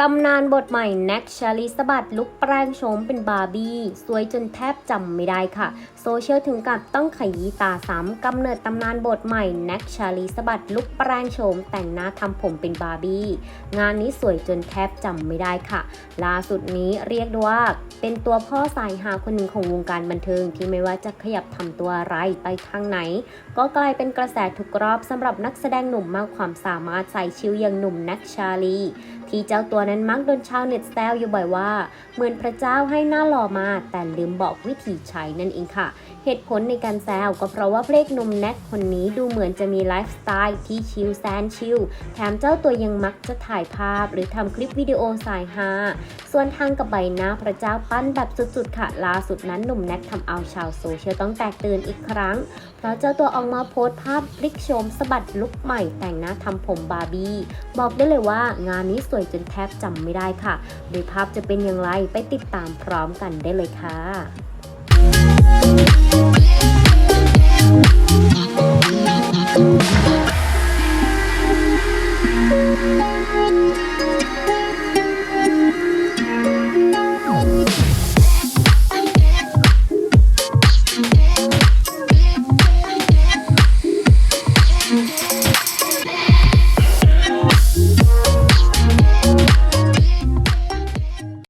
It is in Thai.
ตำนานบทใหม่แน็กชาลีสบัดลุกแปลงโฉมเป็นบาร์บี้สวยจนแทบจำไม่ได้ค่ะ โซเชียลถึงกับต้องขยี้ตาซ้ำกำเนิดตำนานบทใหม่แน็กชาลีสบัดลุกแปลงโฉมแต่งหน้าทำผมเป็นบาร์บี้งานนี้สวยจนแทบจำไม่ได้ค่ะ ล่าสุดนี้เรียกได้ว่าเป็นตัวพ่อสายหาคนหนึ่งของวงการบันเทิงที่ไม่ว่าจะขยับทำตัวอะไรไปทางไหน ก็กลายเป็นกระแสทุกรอบสำหรับนักแสดงหนุ่มมากความสามารถใส่ชิวอย่างหนุ่มแน็กชาลี ที่เจ้าตัวนั้นมักโดนชาวเน็ตแซวอยู่บ่อยว่า เหมือนพระเจ้าให้หน้าหล่อมาแต่ลืมบอกวิธีใช้นั่นเองค่ะ เหตุผลในการแซวก็เพราะว่าเพลงหนุ่มแน็กคนนี้ดูเหมือนจะมีไลฟ์สไตล์ที่ชิลแซนชิลแถมเจ้าตัวยังมักจะถ่ายภาพ หรือทำคลิปวิดีโอสายฮาส่วนทางกับใบหน้าพระเจ้าปั้นแบบสุดๆค่ะล่าสุดนั้นหนุ่มแน็กทำเอาชาวโซเชียลต้องแตกตื่นอีกครั้ง เพราะเจ้าตัวออกมาโพสต์ภาพพลิกโฉมสะบัดลุคใหม่แต่งหน้าทำผมบาร์บี้บอกได้เลยว่างานนี้สวยจนแทบจำไม่ได้ค่ะ โดยภาพจะเป็นอย่างไรไปติดตามพร้อมกันได้เลยค่ะ